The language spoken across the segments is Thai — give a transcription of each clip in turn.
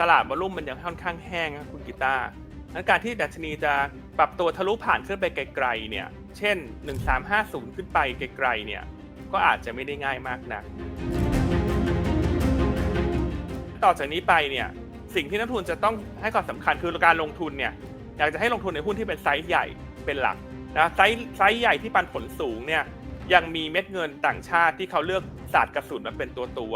ตลาดวอลุ่มมันยังค่อนข้างแห้งคุณกีตาร์งั้นการที่ดัชนีจะปรับตัวทะลุผ่านขึ้นไปไกลๆเนี่ย เช่น 1350 ขึ้นไปไกลๆเนี่ย ก็อาจจะไม่ได้ง่ายมากนัก ต่อจากนี้ไปเนี่ย สิ่งที่นักทุนจะต้องให้ความสำคัญคือการลงทุนเนี่ย อยากจะให้ลงทุนในหุ้นที่เป็นไซส์ใหญ่เป็นหลักนะไซส์ไซส์ใหญ่ที่ปันผลสูงเนี่ย ยังมีเม็ดเงินต่างชาติที่เขาเลือกศาสตร์กระสุนมาเป็นตัวตัว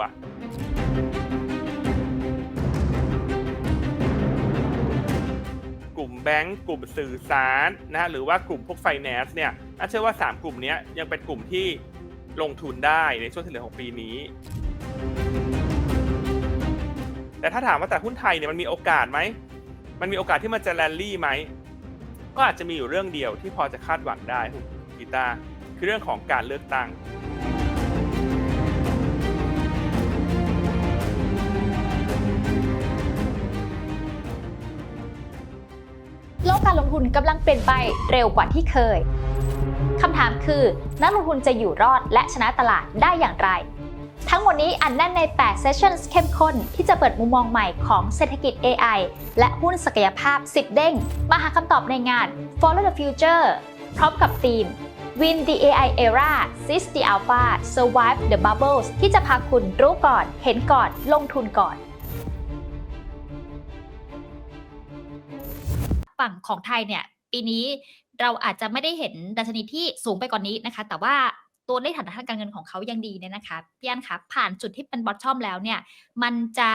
แบงก์กลุ่มสื่อสารนะหรือว่ากลุ่มพวกไฟแนนซ์เนี่ยน่าเชื่อว่า 3 กลุ่มนี้ยังเป็นกลุ่มที่ลงทุนได้ในช่วงที่เหลือของปีนี้ แต่ถ้าถามว่าแต่หุ้นไทยเนี่ยมันมีโอกาสไหม มันมีโอกาสที่มันจะแรลลี่ไหม ก็อาจจะมีอยู่เรื่องเดียวที่พอจะคาดหวังได้คุณกีตาร์คือเรื่องของการเลือกตั้ง การลงทุนกำลังเปลี่ยนไปเร็วกว่าที่เคยคำถามคือนักลงทุนจะอยู่รอดและชนะตลาดได้อย่างไร ทั้งหมดนี้อันแน่นใน 8 Sessions เข้มข้นที่จะเปิดมุมมองใหม่ของเศรษฐกิจ AI และหุ้นศักยภาพ 10 เด้ง มาหาคำตอบในงาน Follow the Future พร้อมกับธีม Win the AI Era Seize the Alpha Survive the Bubbles ที่จะพาคุณรู้ก่อน เห็นก่อน ลงทุนก่อน ฝั่งของไทยเนี่ยปีนี้เราอาจจะไม่ได้เห็นดัชนีที่สูงไปกว่านนี้นะคะ แต่ว่าตัวเลขฐานะทางการเงินของเขายังดีเนี่ยนะคะพี่อันคะผ่านจุดที่เป็นบอททอมแล้วเนี่ย มันจะ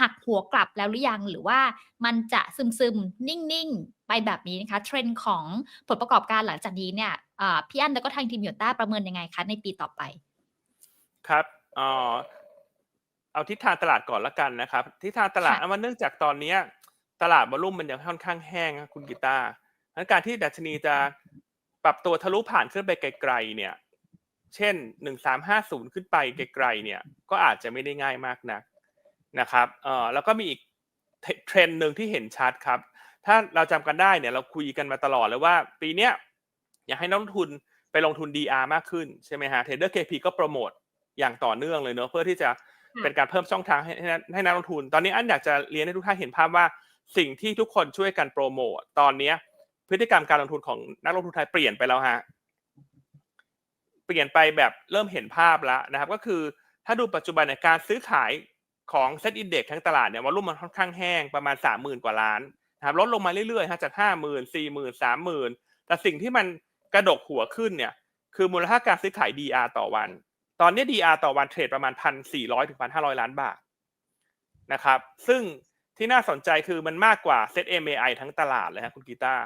หักหัวกลับแล้วหรือยัง หรือว่ามันจะซึมซึมๆนิ่ง ๆ ไปแบบนี้นะคะ เทรนด์ของผลประกอบการหลังจากนี้เนี่ยอ่าพี่อันแล้วก็ทางทีมโยต้าประเมินยังไงคะในปีต่อไป ครับเอ่อเอาทิศทางตลาดก่อนละกันนะครับทิศทางตลาดค่ะเอามาเนื่องจากตอนเนี้ย ตลาดวอลุ่มมันยังค่อนข้างแห้งคุณกีตาร์งั้นการที่ดัชนีจะปรับตัวทะลุผ่านขึ้นไปไกลๆเนี่ย เช่น 1350 ขึ้นไปไกลๆเนี่ย ก็อาจจะไม่ได้ง่ายมากนักนะครับ เอ่อ แล้วก็มีอีกเทรนด์หนึ่งที่เห็นชัดครับ ถ้าเราจำกันได้เนี่ยเราคุยกันมาตลอดเลยว่า ปีเนี้ยอยากให้นักลงทุนไปลงทุน DR มากขึ้นใช่ไหมฮะเทรดเดอร์ KP ก็โปรโมทอย่างต่อเนื่องเลยเนอะเพื่อที่จะเป็นการเพิ่มช่องทางให้นักให้นักลงทุน ตอนนี้อันอยากจะเรียนให้ทุกท่านเห็นภาพว่า สิ่งที่ทุกคนช่วยกันโปรโมทตอนเนี้ย พฤติกรรมการลงทุนของนักลงทุนไทยเปลี่ยนไปแล้วฮะเปลี่ยนไปแบบเริ่มเห็นภาพแล้วนะครับ ก็คือถ้าดูปัจจุบันในยการซื้อขายของเซ็ตอินเด็กทั้งตลาดเนี่ยวอลุ่มมันค่อนข้างแห้งประมาณสามหมื่นกว่าล้านนะครับลดลงมาเรื่อยๆฮะจากห้าหมื่นสี่หมื่นสามหมื่นแต่สิ่งที่มันกระดกหัวขึ้นเนี่ยคือมูลค่าการซื้อขาย DR ต่อวัน ตอนนี้ DR ต่อวันเทรดประมาณพันสี่ร้อยถึงพันห้าร้อยล้านบาทนะครับ ซึ่ง ที่น่าสนใจคือมันมากกว่าเซ็ต MAI ทั้งตลาดเลยฮะคุณกีตาร์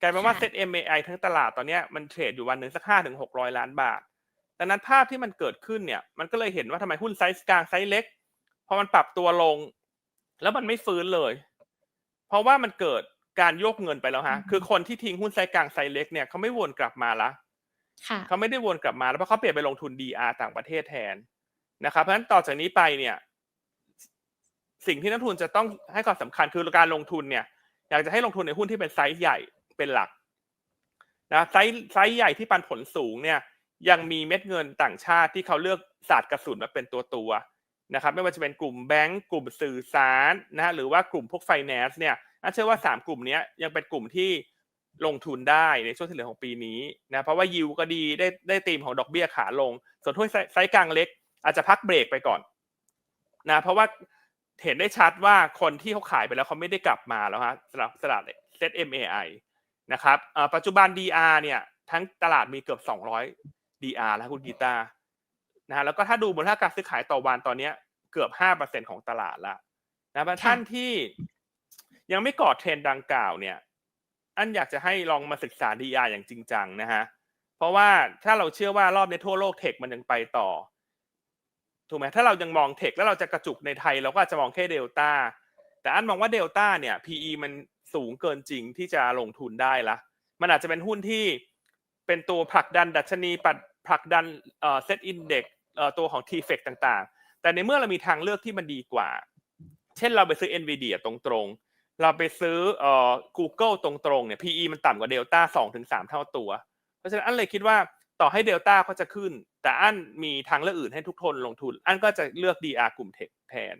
กลายเป็นว่าค่ะเซ็ต MAI ทั้งตลาดตอนเนี้ยมันเทรดอยู่วันหนึ่งสักห้าถึงหกร้อยล้านบาทดังนั้นภาพที่มันเกิดขึ้นเนี่ย มันก็เลยเห็นว่าทำไมหุ้นไซส์กลางไซส์เล็กพอมันปรับตัวลง แล้วมันไม่ฟื้นเลย เพราะว่ามันเกิดการโยกเงินไปแล้วฮะอืมคือคนที่ทิ้งหุ้นไซส์กลางไซส์เล็กเนี่ยเขาไม่วนกลับมาละค่ะเขาไม่ได้วนกลับมาแล้วเพราะเขาเปลี่ยนไปลงทุน DR ต่างประเทศแทนนะครับเพราะฉะนั้นต่อจากนี้ไปเนี่ย สิ่งที่นักทุนจะต้องให้ความสำคัญคือการลงทุนเนี่ย อยากจะให้ลงทุนในหุ้นที่เป็นไซส์ใหญ่เป็นหลักนะไซส์ไซส์ใหญ่ที่ปันผลสูงเนี่ย ยังมีเม็ดเงินต่างชาติที่เขาเลือกศาสตร์กระสุนมาเป็นตัวตัวนะครับไม่ว่าจะเป็นกลุ่มแบงก์กลุ่มสื่อสารนะฮะหรือว่ากลุ่มพวกไฟแนนซ์เนี่ยน่าเชื่อว่าสามกลุ่มนี้ยังเป็นกลุ่มที่ลงทุนได้ในช่วงที่เหลือของปีนี้นะเพราะว่ายิวก็ดีได้ได้ตีมของดอกเบี้ยขาลง ส่วนหุ้นไซส์กลางเล็ก อาจจะพักเบรกไปก่อนนะเพราะว่า เห็นได้ชัดว่าคนที่เขาขายไปแล้วเขาไม่ได้กลับมาแล้วฮะสำหรับตลาดเซ็ต MAI นะครับเอ่อปัจจุบัน DR เนี่ย ทั้งตลาดมีเกือบ 200 DR แล้วคุณกีตาร์นะฮะแล้วก็ถ้าดูมูลค่าการซื้อขายต่อวันตอนเนี้ยเกือบ 5%ของตลาดละนะท่านที่ยังไม่กอดเทรนด์ดังกล่าวเนี่ย อันอยากจะให้ลองมาศึกษา DR อย่างจริงจังนะฮะเพราะว่าถ้าเราเชื่อว่ารอบในทั่วโลกเทคมันยังไปต่อ ถูกไหมถ้าเรายังมองเทคแล้วเราจะกระจุกในไทยเราก็อาจจะมองแค่เดลต้าแต่อันมองว่าเดลต้าเนี่ย PE มันสูงเกินจริงที่จะลงทุนได้ละมันอาจจะเป็นหุ้นที่เป็นตัวผลักดันดัชนีปัดผลักดันเอ่อเซตอินเด็กเอ่อตัวของ t f e c ต่างๆ แต่ในเมื่อเรามีทางเลือกที่มันดีกว่า เช่นเราไปซื้อ NVIDIA ตรงๆ เราไปซื้อเอ่อ Google ตรงๆเนี่ย PE มันต่ำกว่าเดลต้าสองถึงสามเท่าตัว เพราะฉะนั้นอันเลยคิดว่า ต่อให้เดลต้าเขาจะขึ้น แต่อันมีทางเลือกอื่นให้ทุกคนลงทุน อันก็จะเลือก DR กลุ่มเทคแทน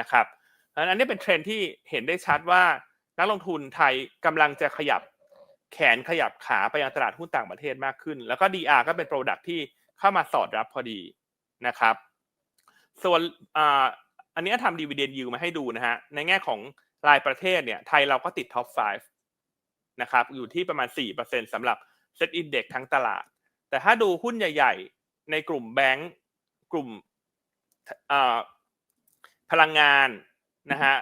นะครับอันนี้เป็นเทรนที่เห็นได้ชัดว่านักลงทุนไทยกำลังจะขยับแขนขยับขาไปยังตลาดหุ้นต่างประเทศมากขึ้น แล้วก็ DR ก็เป็นโปรดักที่เข้ามาสอดรับพอดีนะครับ ส่วนอ,อันนี้ทำดีเวเดนยูมาให้ดูนะฮะ ในแง่ของรายประเทศเนี่ยไทยเราก็ติดท็อป 5 นะครับ อยู่ที่ประมาณ 4%สำหรับเซ็ตอินเด็กทั้งตลาด แต่ถ้าดูหุ้นใหญ่ ๆ ในกลุ่มแบงก์กลุ่มอ่าพลังงานนะฮะ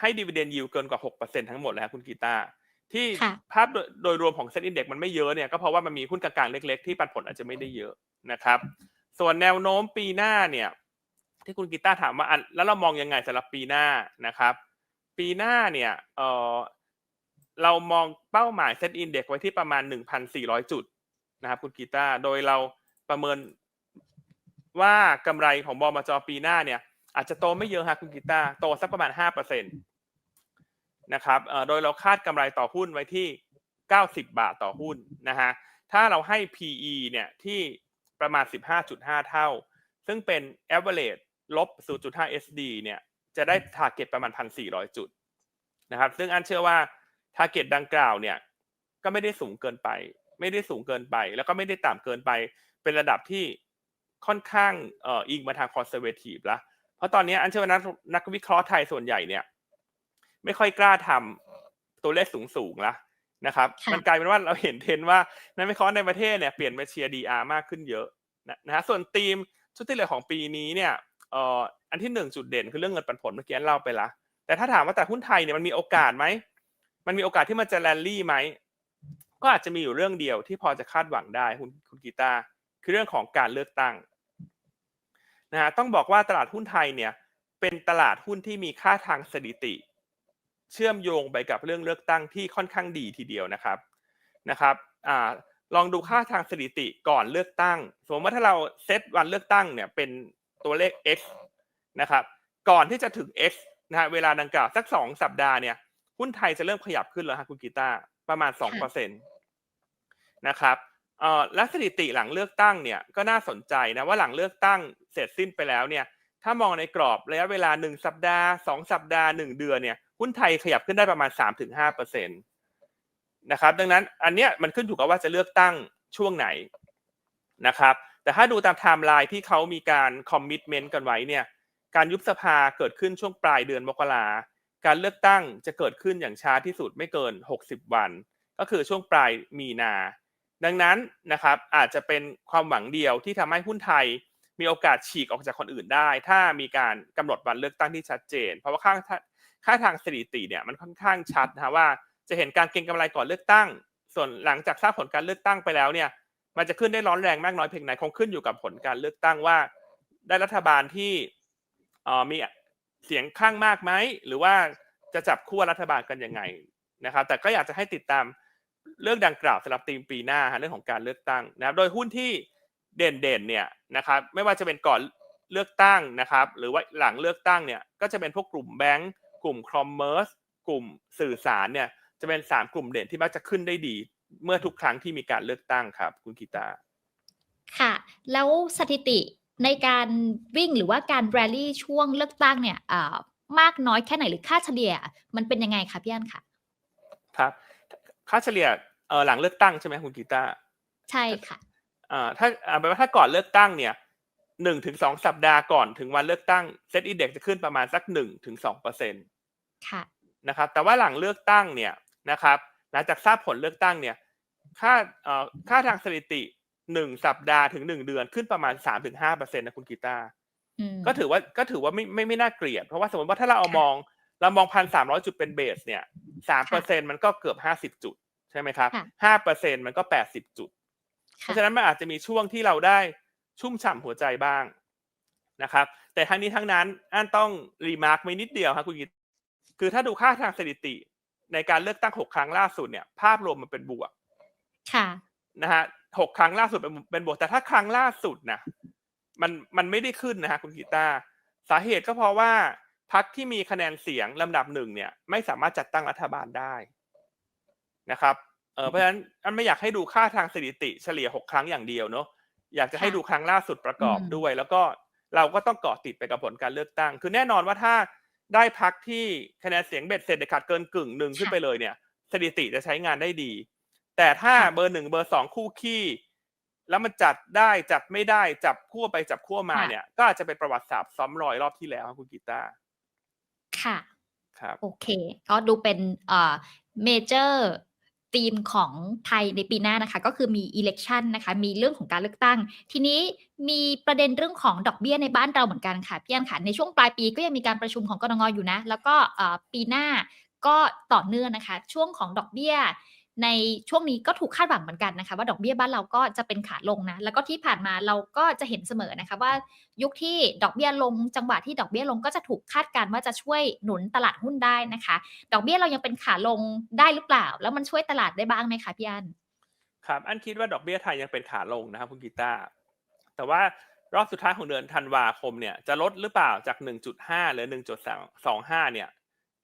ให้ดีเวเดนยิวเกินกว่า 6%ทั้งหมดแล้วคุณกีตาร์ที่ค่ะภาพโดยโดยรวมของเซ็ตอินเด็กมันไม่เยอะเนี่ยก็เพราะว่ามันมีหุ้นกลางๆเล็ก ๆ ที่ปันผลอาจจะไม่ได้เยอะนะครับ ส่วนแนวโน้มปีหน้าเนี่ย ที่คุณกีตาร์ถามว่าอันแล้วเรามองยังไงสำหรับปีหน้านะครับ ปีหน้าเนี่ยเออเรามองเป้าหมายเซ็ตอินเด็กไว้ที่ประมาณ 1,400 จุด นะครับคุณกีตาร์โดยเราประเมินว่ากำไรของบมจปีหน้าเนี่ย อาจจะโตไม่เยอะฮะคุณกีตาร์โตสักประมาณ5%นะครับโดยเราคาดกำไรต่อหุ้นไว้ที่90บาทต่อหุ้นนะฮะถ้าเราให้ PE เนี่ยที่ประมาณ 15.5 เท่า ซึ่งเป็น average ลบ 0.5 SD เนี่ย จะได้ target ประมาณ 1,400 จุดนะครับ ซึ่งอันเชื่อว่า target ดังกล่าวเนี่ย ก็ไม่ได้สูงเกินไป ไม่ได้สูงเกินไป แล้วก็ไม่ได้ต่ำเกินไป เป็นระดับที่ค่อนข้างเอ่ออิงมาทาง conservative ละเพราะตอนนี้อันเชื่อว่านักนักวิเคราะห์ไทยส่วนใหญ่เนี่ย ไม่ค่อยกล้าทำตัวเลขสูงๆละนะครับค่ะมันกลายเป็นว่าเราเห็นเทรนด์ว่านักวิเคราะห์ในประเทศเนี่ยเปลี่ยนมาเชียร์ DR มากขึ้นเยอะนะนะฮะส่วนธีมชุดที่เหลือของปีนี้เนี่ยเอ่ออันที่หนึ่งจุดเด่นคือเรื่องเงินปันผลเมื่อกี้เล่าไปละแต่ถ้าถามว่าแต่หุ้นไทยเนี่ยมันมีโอกาสไหมมันมีโอกาสที่มันจะแรลลี่ไหม ก็อาจจะมีอยู่เรื่องเดียวที่พอจะคาดหวังได้คุณคุณกีตาคือเรื่องของการเลือกตั้งนะฮะต้องบอกว่าตลาดหุ้นไทยเนี่ยเป็นตลาดหุ้นที่มีค่าทางสถิติ เชื่อมโยงไปกับเรื่องเลือกตั้งที่ค่อนข้างดีทีเดียวนะครับนะครับอ่าลองดูค่าทางสถิติก่อนเลือกตั้ง สมมติว่าถ้าเราเซตวันเลือกตั้งเนี่ยเป็นตัวเลข x นะครับก่อนที่จะถึง x นะฮะเวลาดังกล่าวสักสองสัปดาห์เนี่ยหุ้นไทยจะเริ่มขยับขึ้นแล้วฮะคุณกีตาประมาณสองเปอร์เซ็ นะครับและสถิติหลังเลือกตั้งเนี่ยก็น่าสนใจนะว่าหลังเลือกตั้งเสร็จสิ้นไปแล้วเนี่ยถ้ามองในกรอบระยะเวลาหนึ่งสัปดาห์สองสัปดาห์หนึ่งเดือนเนี่ยหุ้นไทยขยับขึ้นได้ประมาณสามถึงห้าเปอร์เซ็นตนะครับดังนั้นอันเนี้ยมันขึ้นอยู่กับว่าจะเลือกตั้งช่วงไหนนะครับแต่ถ้าดูตามไทม์ไลน์ที่เขามีการคอมมิชเมนต์กันไว้เนี่ยการยุบสภาเกิดขึ้นช่วงปลายเดือนมกราการเลือกตั้งจะเกิดขึ้นอย่างช้าที่สุดไม่เกิน 60 วัน ก็คือช่วงปลายมีนา ดังนั้นนะครับอาจจะเป็นความหวังเดียวที่ทำให้หุ้นไทยมีโอกาสฉีกออกจากคนอื่นได้ ถ้ามีการกำหนดวันเลือกตั้งที่ชัดเจน เพราะว่าค่าค่าทางสถิติเนี่ยมันค่อนข้างชัดนะว่าจะเห็นการเก็งกำไรก่อนเลือกตั้ง ส่วนหลังจากทราบผลการเลือกตั้งไปแล้วเนี่ยมันจะขึ้นได้ร้อนแรงมากน้อยเพียงไหนคงขึ้นอยู่กับผลการเลือกตั้งว่า ได้รัฐบาลที่มีเสียงข้างมากไหมหรือว่าจะจับคู่รัฐบาลกันยังไงนะครับ แต่ก็อยากจะให้ติดตาม เรื่องดังกล่าวสำหรับตีมปีหน้าฮะเรื่องของการเลือกตั้งนะครับโดยหุ้นที่เด่นๆเนี่ยนะครับไม่ว่าจะเป็นก่อนเลือกตั้งนะครับหรือว่าหลังเลือกตั้งเนี่ยก็จะเป็นพวกกลุ่มแบงก์กลุ่มคอมเมอร์สกลุ่มสื่อสารเนี่ยจะเป็นสามกลุ่มเด่นที่มักจะขึ้นได้ดี เมื่อทุกครั้งที่มีการเลือกตั้งครับ คุณกีตาร์ค่ะ แล้วสถิติในการวิ่งหรือว่าการแรลลี่ช่วงเลือกตั้งเนี่ยอ่ามากน้อยแค่ไหนหรือค่าเฉลี่ย มันเป็นยังไงคะพี่อันค่ะครับ ค่าเฉลี่ยเออหลังเลือกตั้งใช่ไหมคุณกีตาร์ใช่ค่ะอ่าถ้าอ่าแปลว่าถ้าก่อนเลือกตั้งเนี่ยหนึ่งถึงสองสัปดาห์ก่อนถึงวันเลือกตั้งเซ็ตอินเด็กจะขึ้นประมาณสักหนึ่งถึงสองเปอร์เซ็นตค่ะนะครับ แต่ว่าหลังเลือกตั้งเนี่ยนะครับ หลังจากทราบผลเลือกตั้งเนี่ย ค่าเอ่อค่าทางสถิติหนึ่งสัปดาห์ถึงหนึ่งเดือนขึ้นประมาณสามถึงห้าเปอร์เซ็นต์นะคุณกีตาร์อืมก็ถือว่าก็ถือว่าไม่ไม่ไม่น่าเกลียด เพราะว่าสมมติว่าถ้าเราเอาค่ะมอง เรามองพันสามร้อยจุดเป็นเบสเนี่ยสามเปอร์เซ็นมันก็เกือบห้าสิบจุด ใช่ไหมครับค่ะห้าเปอร์เซ็นมันก็แปดสิบจุด เพค่ะราะฉะนั้นมันอาจจะมีช่วงที่เราได้ชุ่มฉ่ำหัวใจบ้างนะครับ แต่ทั้งนี้ทั้งนั้นอันต้องรีมาร์กไว้นิดเดียวครับคุณกิตคือถ้าดูค่าทางสถิติ ในการเลือกตั้งหกครั้งล่าสุดเนี่ย ภาพรวมมันเป็นบวก ค่ะนะฮะหกครั้งล่าสุดเป็นเป็นบวกแต่ถ้าครั้งล่าสุดนะมันมันไม่ได้ขึ้นนะฮะคุณกีตาร์สาเหตุก็เพราะว่า พรรคที่มีคะแนนเสียงลำดับหนึ่งเนี่ยไม่สามารถจัดตั้งรัฐบาลได้นะครับเออเพราะฉะนั้นอันไม่อยากให้ดูค่าทางสถิติเฉลี่ยหกครั้งอย่างเดียวเนาะอยากจะให้ค่ะดูครั้งล่าสุดประกอบอืมด้วย แล้วก็เราก็ต้องเกาะติดไปกับผลการเลือกตั้ง คือแน่นอนว่าถ้าได้พักที่คะแนนเสียงเบ็ดเสร็จเด็ดขาดเกินกึ่งหนึ่งขึ้นค่ะไปเลยเนี่ยสถิติจะใช้งานได้ดี แต่ถ้าค่ะเบอร์หนึ่งเบอร์สองคู่ขี้ แล้วมันจัดได้จัดไม่ได้จับขั้วไปจับขั้วมาเนี่ย ก็อาจจะเป็นประวัติศาสตร์ซ้ำรอยรอบที่แล้วครับคุณกีตาร์ ค่ะ ครับ โอเค ก็ดูเป็นเอ่อเมเจอร์ธีมของไทยในปีหน้านะคะ ก็คือมี election นะคะ มีเรื่องของการเลือกตั้ง ทีนี้มีประเด็นเรื่องของดอกเบี้ยในบ้านเราเหมือนกันค่ะพี่อันค่ะในช่วงปลายปีก็ยังมีการประชุมของกรงงอยู่นะ แล้วก็เอ่อปีหน้าก็ต่อเนื่องนะคะ ช่วงของดอกเบี้ย ในช่วงนี้ก็ถูกคาดหวังเหมือนกันนะคะ ว่าดอกเบี้ยบ้านเราก็จะเป็นขาลงนะ แล้วก็ที่ผ่านมาเราก็จะเห็นเสมอนะคะว่ายุคที่ดอกเบี้ยลงจังหวะที่ดอกเบี้ยลงก็จะถูกคาดการณ์ว่าจะช่วยหนุนตลาดหุ้นได้นะคะ ดอกเบี้ยเรายังเป็นขาลงได้หรือเปล่า แล้วมันช่วยตลาดได้บ้างไหมคะพี่อันครับอันคิดว่าดอกเบี้ยไทยยังเป็นขาลงนะครับคุณกีตาร์แต่ว่ารอบสุดท้ายของเดือนธันวาคมเนี่ยจะลดหรือเปล่าจาก 1.5 หรือ 1.25 เนี่ย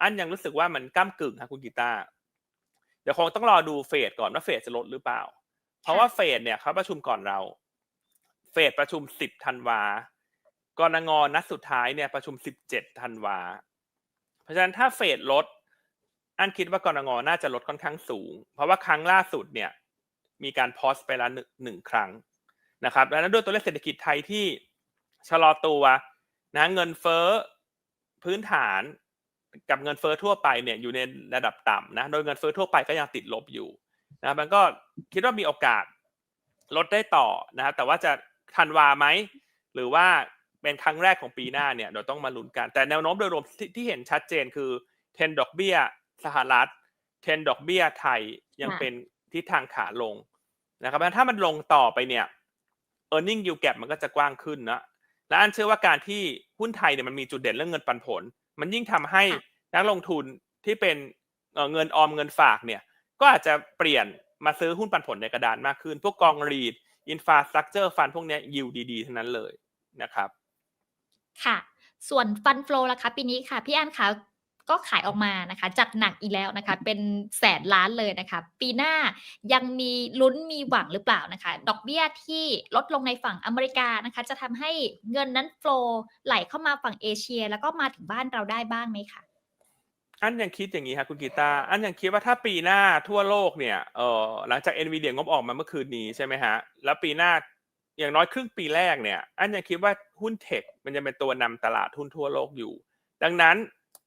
อันยังรู้สึกว่ามันก้ากึ่งครับคุณกีตาร์ เดี๋ยวคงต้องรอดูเฟดก่อนว่าเฟดจะลดหรือเปล่า เพราะว่าเฟดเนี่ยเขาประชุมก่อนเรา เฟดประชุม10ธันวากรงงนัดสุดท้ายเนี่ยประชุม17ธันวา เพราะฉะนั้นถ้าเฟดลด อันคิดว่ากรงงน่าจะลดค่อนข้างสูง เพราะว่าครั้งล่าสุดเนี่ยมีการพอสไปแล้วหนึ่งหนึ่งครั้งนะครับดังนั้นด้วยตัวเลขเศรษฐกิจไทยที่ชะลอตัวนะเงินเฟ้อพื้นฐาน กับเงินเฟ้อทั่วไปเนี่ยอยู่ในระดับต่ำนะ โดยเงินเฟ้อทั่วไปก็ยังติดลบอยู่นะครับมันก็คิดว่ามีโอกาสลดได้ต่อนะครับแต่ว่าจะทันวาไหมหรือว่าเป็นครั้งแรกของปีหน้าเนี่ยเราต้องมาลุ้นกัน แต่แนวโน้มโดยรวมที่ที่เห็นชัดเจนคือเทนดอกเบี้ยสหรัฐเทนดอกเบี้ยไทยยังเป็นทิศทางขาลงนะครับถ้ามันลงต่อไปเนี่ย e a r n i n g yield gap มันก็จะกว้างขึ้นนะและอันเชื่อว่าการที่หุ้นไทยเนี่ยมันมีจุดเด่นเรื่องเงินปันผล มันยิ่งทำให้นักลงทุนที่เป็นเอ่อเงินออมเงินฝากเนี่ยก็อาจจะเปลี่ยนมาซื้อหุ้นปันผลในกระดานมากขึ้น พวกกองรีดอินฟาสตรักเจอร์ฟันพวกเนี้ยิวดีๆทั้งนั้นเลยนะครับ ค่ะ ส่วนฟันฟลอล่ะคะปีนี้ค่ะ พี่อันคะ ก็ขายออกมานะคะ จัดหนักอีกแล้วนะคะ เป็นแสนล้านเลยนะคะ ปีหน้ายังมีลุ้นมีหวังหรือเปล่านะคะ ดอกเบี้ยที่ลดลงในฝั่งอเมริกานะคะ จะทำให้เงินนั้นโฟลไหลเข้ามาฝั่งเอเชีย แล้วก็มาถึงบ้านเราได้บ้างไหมคะอันยังคิดอย่างนี้ครับคุณกีตาร์อันยังคิดว่าถ้าปีหน้าทั่วโลกเนี่ยเออหลังจาก NVIDIA งบออกมาเมื่อคืนนี้ใช่ไหมฮะแล้วปีหน้าอย่างน้อยครึ่งปีแรกเนี่ย อันยังคิดว่าหุ้นเทคมันจะเป็นตัวนำตลาดหุ้นทั่วโลกอยู่ ดังนั้น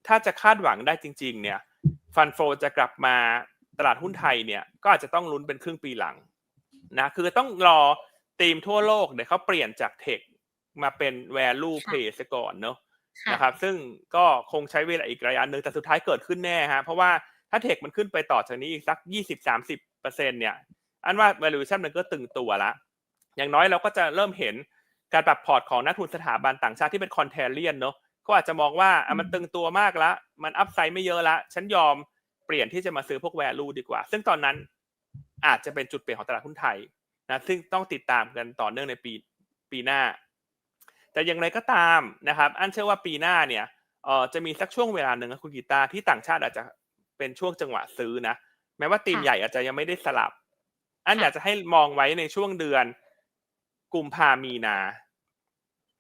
ถ้าจะคาดหวังได้จริง ๆ เนี่ยฟันโฟจะกลับมาตลาดหุ้นไทยเนี่ยก็อาจจะต้องลุ้นเป็นครึ่งปีหลังนะคือต้องรอธีมทั่วโลกเดี๋ยวเขาเปลี่ยนจากเทคมาเป็น value ค่ะ play ซะก่อนเนอะค่ะนะครับซึ่งก็คงใช้เวลาอีกระยะหนึ่งแต่สุดท้ายเกิดขึ้นแน่ฮะเพราะว่าถ้าเทคมันขึ้นไปต่อจากนี้อีกสักยี่สิบสามสิบเปอร์เซ็นเนี่ยอันว่า valuation มันก็ตึงตัวละ อย่างน้อยเราก็จะเริ่มเห็นการปรับพอร์ตของนักทุนสถาบันต่างชาติที่เป็นคอนเทเลียนเนอะ ก็อาจจะมองว่าอะมันตึงตัวมากละ มันอัพไซด์ไม่เยอะละ ฉันยอมเปลี่ยนที่จะมาซื้อพวก value ดีกว่า ซึ่งตอนนั้นอาจจะเป็นจุดเปลี่ยนของตลาดหุ้นไทยนะซึ่งต้องติดตามกันต่อเนื่องในปีปีหน้า แต่อย่างไรก็ตามนะครับ อันเชื่อว่าปีหน้าเนี่ยเอ่อจะมีสักช่วงเวลาหนึ่งนะคุณกีตาร์ที่ต่างชาติอาจจะเป็นช่วงจังหวะซื้อนะแม้ว่าทีมค่ะใหญ่อาจจะยังไม่ได้สลับ อันค่ะอยากจะให้มองไว้ในช่วงเดือนกุมภามีนา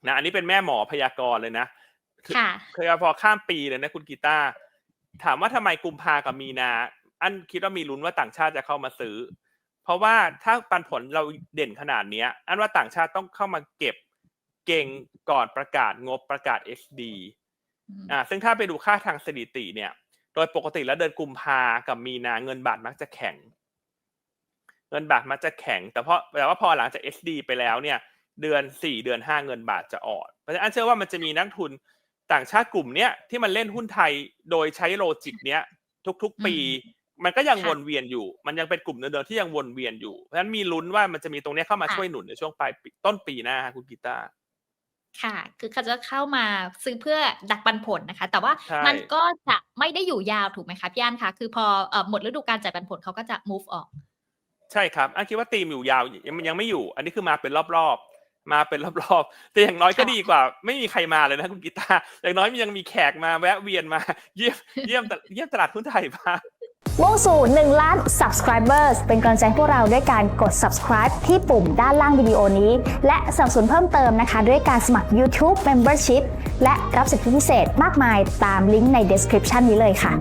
นะอันนี้เป็นแม่หมอพยากรณ์เลยนะ ค่ะเคยพอข้ามปีเลยนะคุณกีตาร์ถามว่าทำไมกุมภากับมีนา อันคิดว่ามีลุ้นว่าต่างชาติจะเข้ามาซื้อ เพราะว่าถ้าปันผลเราเด่นขนาดเนี้ย อันว่าต่างชาติต้องเข้ามาเก็บเก่งก่อนประกาศงบประกาศ XD อืมอ่า ซึ่งถ้าไปดูค่าทางสถิติเนี่ย โดยปกติแล้วเดือนกุมภากับมีนาเงินบาทมักจะแข็ง เงินบาทมักจะแข็ง แต่เพราะแต่ว่าพอหลังจาก SD ไปแล้วเนี่ย เดือนสี่เดือนห้าเงินบาทจะอ่อน เพราะฉะนั้นอันเชื่อว่ามันจะมีนักทุน ต่างชาติกลุ่มเนี้ยที่มันเล่นหุ้นไทยโดยใช้โลจิกเนี้ยทุกๆ ปี มันก็ยังค่ะวนเวียนอยู่ มันยังเป็นกลุ่มเดิมๆที่ยังวนเวียนอยู่เพราะฉะนั้นมีลุ้นว่ามันจะมีตรงเนี้ยเข้ามาค่ะช่วยหนุนในช่วงปลายปีต้นปีหน้าคุณกีตาร์ค่ะ คือเขาจะเข้ามาซื้อเพื่อดักปันผลนะคะ แต่ว่าใช่มันก็จะไม่ได้อยู่ยาวถูกไหมคะพี่อันคะคือพอเอ่อหมดฤดูการจ่ายปันผลเขาก็จะ move ออก ใช่ครับ อันคิดว่าทีมอยู่ยาวยังยังไม่อยู่ อันนี้คือมาเป็นรอบๆ มาเป็นรอบๆ แต่อย่างน้อยก็ค่ะดีกว่า ไม่มีใครมาเลยนะคุณกีตาร์อย่างน้อยยังมีแขกมาแวะเวียนมา เยี่ยมเยี่ยมตเยี่ยมตลาดหุ้นไทยบ้างมุ่งสู่1ล้าน subscribers เป็นกำลังใจให้พวกเราด้วยการกด subscribe ที่ปุ่มด้านล่างวิดีโอนี้ และสนับสนุนเพิ่มเติมนะคะ ด้วยการสมัคร YouTube Membership และรับสิทธิพิเศษมากมายตามลิงก์ใน description นี้เลยค่ะ